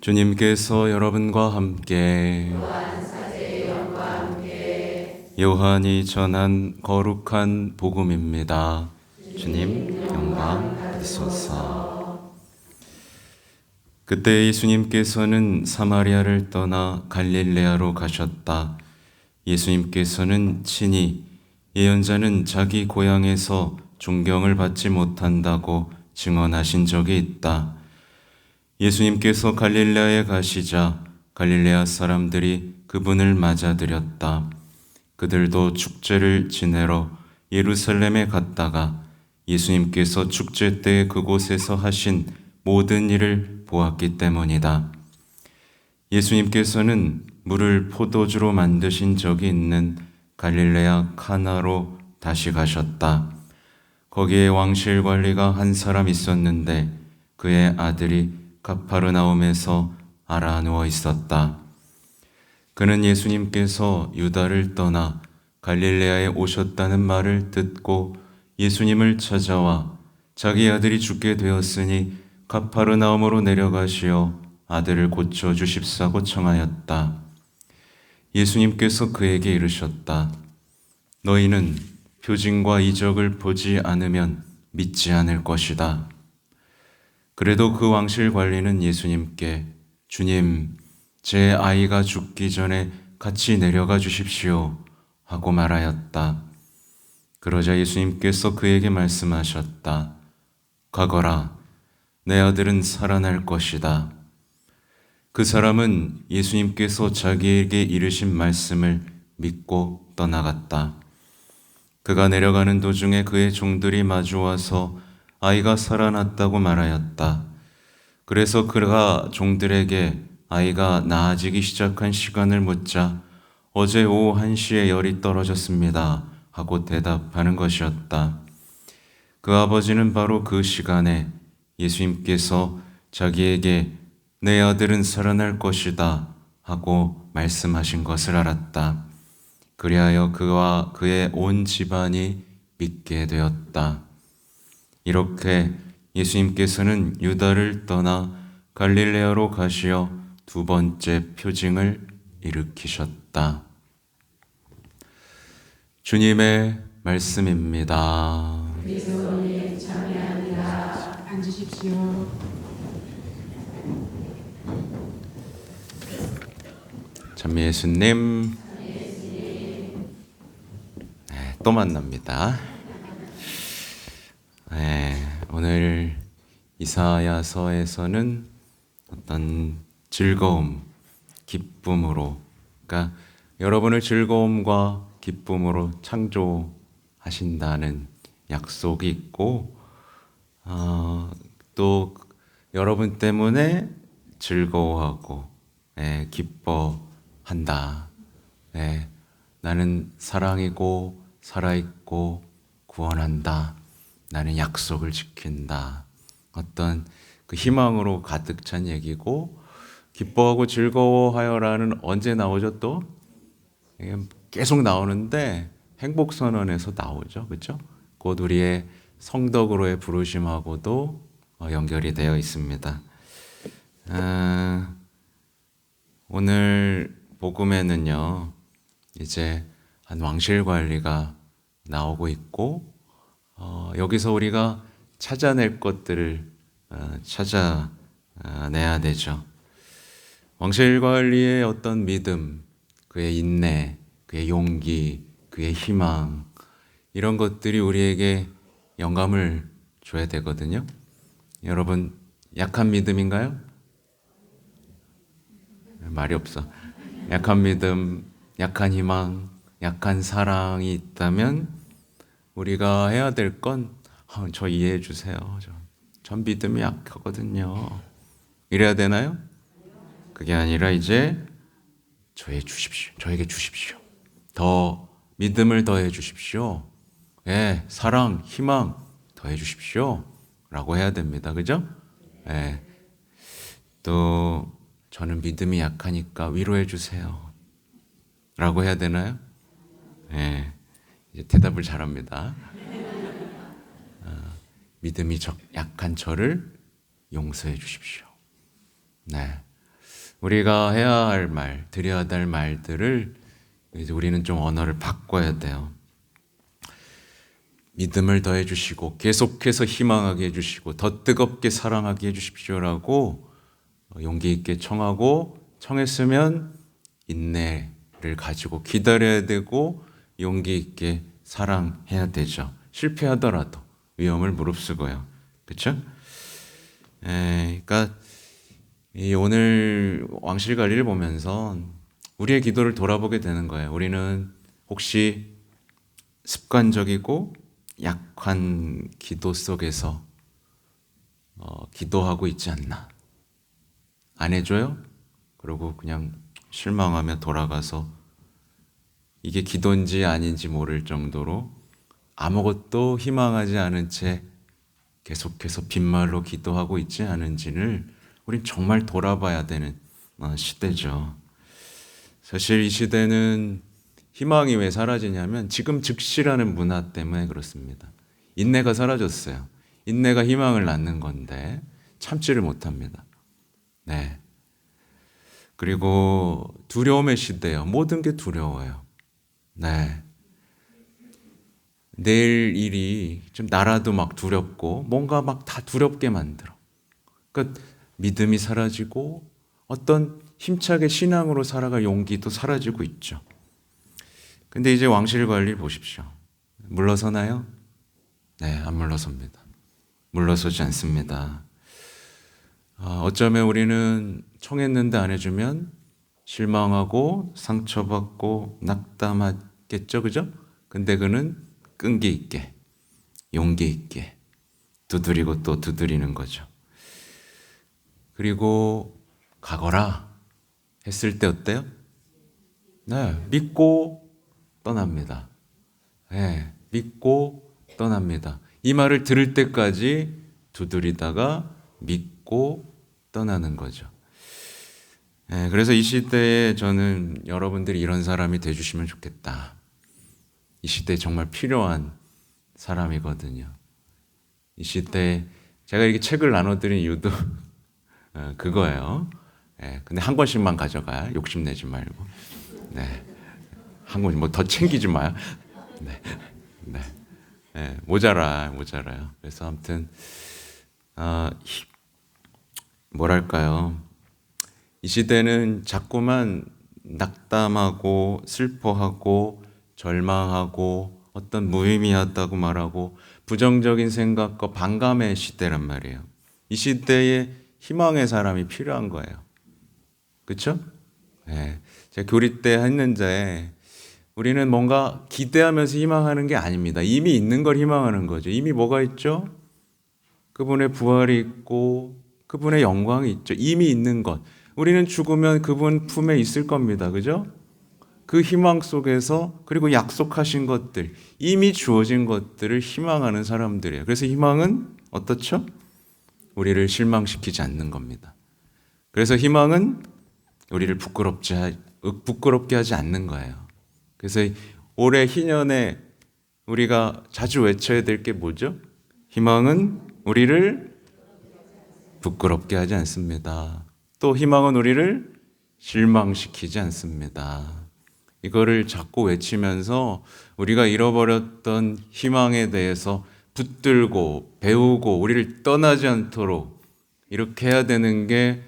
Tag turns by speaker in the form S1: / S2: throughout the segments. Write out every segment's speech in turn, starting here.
S1: 주님께서 여러분과 함께 요한이 전한 거룩한 복음입니다. 주님 영광 받으소서. 그때 예수님께서는 사마리아를 떠나 갈릴레아로 가셨다. 예수님께서는 친히 예언자는 자기 고향에서 존경을 받지 못한다고 증언하신 적이 있다. 예수님께서 갈릴레아에 가시자 갈릴레아 사람들이 그분을 맞아들였다. 그들도 축제를 지내러 예루살렘에 갔다가 예수님께서 축제 때 그곳에서 하신 모든 일을 보았기 때문이다. 예수님께서는 물을 포도주로 만드신 적이 있는 갈릴레아 카나로 다시 가셨다. 거기에 왕실 관리가 한 사람 있었는데 그의 아들이 가파르나움에서 알아 누워 있었다. 그는 예수님께서 유다를 떠나 갈릴레아에 오셨다는 말을 듣고 예수님을 찾아와 자기 아들이 죽게 되었으니 가파르나움으로 내려가시어 아들을 고쳐 주십사고 청하였다. 예수님께서 그에게 이르셨다. 너희는 표징과 이적을 보지 않으면 믿지 않을 것이다. 그래도 그 왕실 관리는 예수님께 주님, 제 아이가 죽기 전에 같이 내려가 주십시오 하고 말하였다. 그러자 예수님께서 그에게 말씀하셨다. 가거라, 내 아들은 살아날 것이다. 그 사람은 예수님께서 자기에게 이르신 말씀을 믿고 떠나갔다. 그가 내려가는 도중에 그의 종들이 마주와서 아이가 살아났다고 말하였다. 그래서 그가 종들에게 아이가 나아지기 시작한 시간을 묻자 어제 오후 1시에 열이 떨어졌습니다. 하고 대답하는 것이었다. 그 아버지는 바로 그 시간에 예수님께서 자기에게 내 아들은 살아날 것이다 하고 말씀하신 것을 알았다. 그리하여 그와 그의 온 집안이 믿게 되었다. 이렇게 예수님께서는 유다를 떠나 갈릴레아로 가시어 두 번째 표징을 일으키셨다. 주님의 말씀입니다. 참 예수님. 네, 또 만납니다. 네, 오늘 이사야서에서는 어떤 즐거움, 기쁨으로, 그러니까 여러분을 즐거움과 기쁨으로 창조하신다는 약속이 있고, 어, 또 여러분 때문에 즐거워하고 예, 기뻐한다. 예, 나는 사랑이고 살아있고 구원한다. 나는 약속을 지킨다. 어떤 그 희망으로 가득 찬 얘기고 기뻐하고 즐거워하여라는 언제 나오죠 또? 계속 나오는데 행복 선언에서 나오죠. 그렇죠? 곧 우리의 성덕으로의 부르심하고도 어, 연결이 되어 있습니다. 아, 오늘 복음에는요, 이제 한 왕실 관리가 나오고 있고, 어, 여기서 우리가 찾아낼 것들을 어, 찾아내야 되죠. 왕실 관리의 어떤 믿음, 그의 인내, 그의 용기, 그의 희망, 이런 것들이 우리에게 영감을 줘야 되거든요. 여러분, 약한 믿음인가요? 말이 없어. 약한 믿음, 약한 희망, 약한 사랑이 있다면 우리가 해야 될 건, 어, 저 이해해 주세요. 저, 전 믿음이 약하거든요. 이래야 되나요? 그게 아니라 이제 저에 주십시오. 저에게 주십시오. 더 믿음을 더해 주십시오. 예, 사랑, 희망 더해 주십시오. 라고 해야 됩니다. 그죠? 예. 또, 저는 믿음이 약하니까 위로해 주세요. 라고 해야 되나요? 예. 이제 대답을 잘합니다. 어, 믿음이 적, 약한 저를 용서해 주십시오. 네. 우리가 해야 할 말, 드려야 될 말들을 이제 우리는 좀 언어를 바꿔야 돼요. 믿음을 더해 주시고 계속해서 희망하게 해 주시고 더 뜨겁게 사랑하게 해 주십시오라고 용기 있게 청하고 청했으면 인내를 가지고 기다려야 되고 용기 있게 사랑해야 되죠. 실패하더라도 위험을 무릅쓰고요. 그렇죠? 에, 그러니까 이 오늘 왕실 관리를 보면서 우리의 기도를 돌아보게 되는 거예요. 우리는 혹시 습관적이고 약한 기도 속에서 어, 기도하고 있지 않나? 안 해줘요? 그리고 그냥 실망하며 돌아가서 이게 기도인지 아닌지 모를 정도로 아무것도 희망하지 않은 채 계속해서 빈말로 기도하고 있지 않은지를 우린 정말 돌아봐야 되는 어, 시대죠. 사실 이 시대는 희망이 왜 사라지냐면 지금 즉시라는 문화 때문에 그렇습니다. 인내가 사라졌어요. 인내가 희망을 낳는 건데 참지를 못합니다. 네. 그리고 두려움의 시대예요. 모든 게 두려워요. 네. 내일 일이 좀 나라도 막 두렵고 뭔가 막 다 두렵게 만들어. 그러니까 믿음이 사라지고 어떤 힘차게 신앙으로 살아갈 용기도 사라지고 있죠. 근데 이제 왕실 관리 보십시오. 물러서나요? 네, 안 물러섭니다. 물러서지 않습니다. 아, 어쩌면 우리는 청했는데 안 해주면 실망하고 상처받고 낙담하겠죠, 그죠? 근데 그는 끈기 있게, 용기 있게 두드리고 또 두드리는 거죠. 그리고 가거라 했을 때 어때요? 네, 믿고 떠납니다. 네, 믿고 떠납니다. 이 말을 들을 때까지 두드리다가 믿고 떠나는 거죠. 네, 그래서 이 시대에 저는 여러분들이 이런 사람이 되주시면 좋겠다. 이 시대에 정말 필요한 사람이거든요. 이 시대에 제가 이렇게 책을 나눠드린 이유도 어, 그거예요. 예, 근데 한 권씩만 가져가 욕심내지 말고. 네. 한 권, 뭐더 챙기지 마요. 네. 네. 예, 모자라, 모자라요. 그래서 아무튼, 아, 히- 뭐랄까요. 이 시대는 자꾸만 낙담하고 슬퍼하고 절망하고 어떤 무의미하다고 말하고 부정적인 생각과 반감의 시대란 말이에요. 이 시대에 희망의 사람이 필요한 거예요. 그렇죠? 네. 제가 교리 때 했는데 우리는 뭔가 기대하면서 희망하는 게 아닙니다. 이미 있는 걸 희망하는 거죠. 이미 뭐가 있죠? 그분의 부활이 있고 그분의 영광이 있죠. 이미 있는 것. 우리는 죽으면 그분 품에 있을 겁니다. 그죠? 그 희망 속에서 그리고 약속하신 것들, 이미 주어진 것들을 희망하는 사람들이에요. 그래서 희망은 어떻죠? 우리를 실망시키지 않는 겁니다. 그래서 희망은 우리를 부끄럽지 하- 부끄럽게 하지 않는 거예요. 그래서 올해 희년에 우리가 자주 외쳐야 될 게 뭐죠? 희망은 우리를 부끄럽게 하지 않습니다. 또 희망은 우리를 실망시키지 않습니다. 이거를 자꾸 외치면서 우리가 잃어버렸던 희망에 대해서 붙들고 배우고 우리를 떠나지 않도록 이렇게 해야 되는 게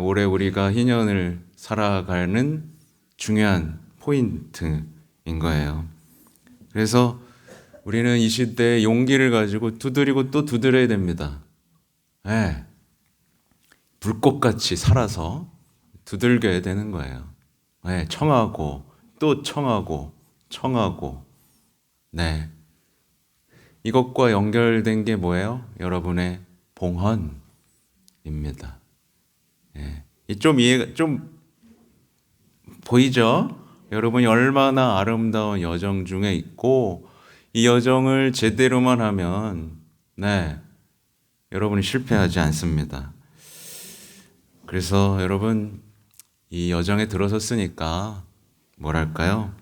S1: 올해 우리가 희년을 살아가는 중요한 포인트인 거예요. 그래서 우리는 이 시대에 용기를 가지고 두드리고 또 두드려야 됩니다. 예. 불꽃같이 살아서 두들겨야 되는 거예요. 예, 청하고 또 청하고 청하고 네. 이것과 연결된 게 뭐예요? 여러분의 봉헌입니다. 예. 좀 이해가 좀 보이죠? 여러분이 얼마나 아름다운 여정 중에 있고 이 여정을 제대로만 하면 네. 여러분이 실패하지 않습니다. 그래서 여러분 이 여정에 들어섰으니까 뭐랄까요?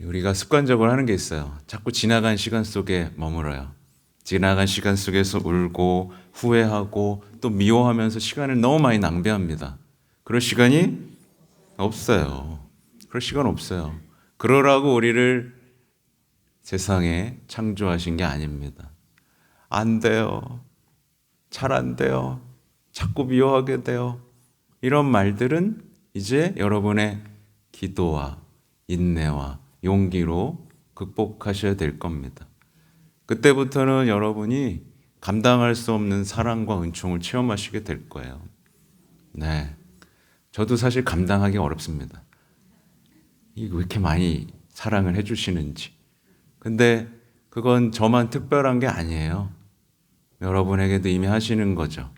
S1: 우리가 습관적으로 하는 게 있어요. 자꾸 지나간 시간 속에 머물어요. 지나간 시간 속에서 울고 후회하고 또 미워하면서 시간을 너무 많이 낭비합니다. 그럴 시간이 없어요. 그럴 시간 없어요. 그러라고 우리를 세상에 창조하신 게 아닙니다. 안 돼요. 잘 안 돼요. 자꾸 미워하게 돼요. 이런 말들은 이제 여러분의 기도와 인내와 용기로 극복하셔야 될 겁니다. 그때부터는 여러분이 감당할 수 없는 사랑과 은총을 체험하시게 될 거예요. 네. 저도 사실 감당하기 어렵습니다. 이게 왜 이렇게 많이 사랑을 해주시는지. 근데 그건 저만 특별한 게 아니에요. 여러분에게도 이미 하시는 거죠.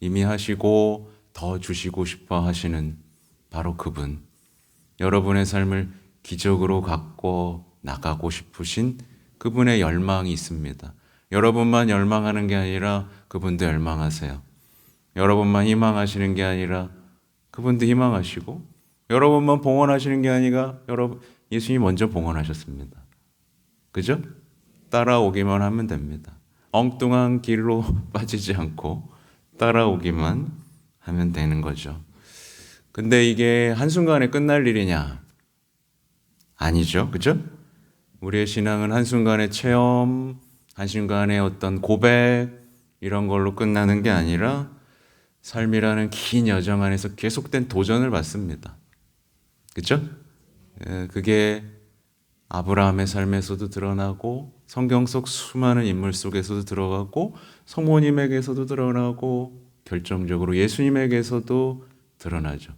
S1: 이미 하시고 더 주시고 싶어 하시는 바로 그분. 여러분의 삶을 기적으로 갖고 나가고 싶으신 그분의 열망이 있습니다. 여러분만 열망하는 게 아니라 그분도 열망하세요. 여러분만 희망하시는 게 아니라 그분도 희망하시고 여러분만 봉헌하시는 게 아니라 여러분 예수님이 먼저 봉헌하셨습니다. 그죠? 따라오기만 하면 됩니다. 엉뚱한 길로 빠지지 않고 따라오기만 하면 되는 거죠. 근데 이게 한순간에 끝날 일이냐? 아니죠. 그죠? 우리의 신앙은 한순간의 체험, 한순간의 어떤 고백, 이런 걸로 끝나는 게 아니라 삶이라는 긴 여정 안에서 계속된 도전을 받습니다. 그죠? 예, 그게 아브라함의 삶에서도 드러나고 성경 속 수많은 인물 속에서도 들어가고 성모님에게서도 드러나고 결정적으로 예수님에게서도 드러나죠.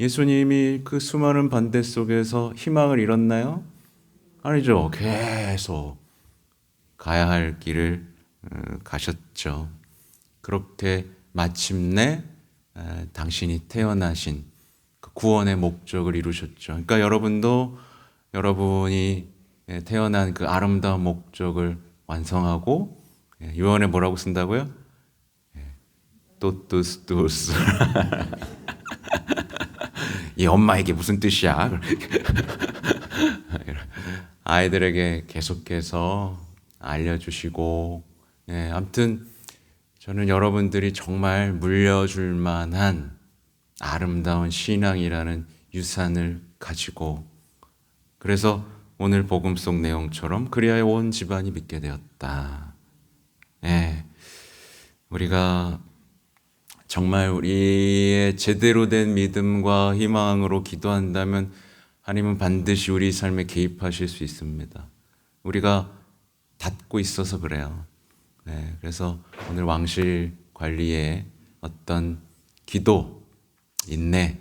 S1: 예수님이 그 수많은 반대 속에서 희망을 잃었나요? 아니죠. 계속 가야 할 길을 어, 가셨죠. 그렇게 마침내 에, 당신이 태어나신 그 구원의 목적을 이루셨죠. 그러니까 여러분도 여러분이 예, 태어난 그 아름다운 목적을 완성하고 예, 유언에 뭐라고 쓴다고요? 예, 또뚜스뚜스 이 엄마에게 무슨 뜻이야? 아이들에게 계속해서 알려주시고, 예, 아무튼 저는 여러분들이 정말 물려줄 만한 아름다운 신앙이라는 유산을 가지고, 그래서 오늘 복음 속 내용처럼 그리하여 온 집안이 믿게 되었다. 예, 우리가 정말 우리의 제대로 된 믿음과 희망으로 기도한다면 하나님은 반드시 우리 삶에 개입하실 수 있습니다. 우리가 닫고 있어서 그래요. 네, 그래서 오늘 왕실 관리의 어떤 기도, 인내,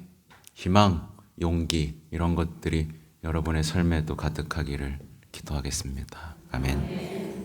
S1: 희망, 용기 이런 것들이 여러분의 삶에도 가득하기를 기도하겠습니다. 아멘.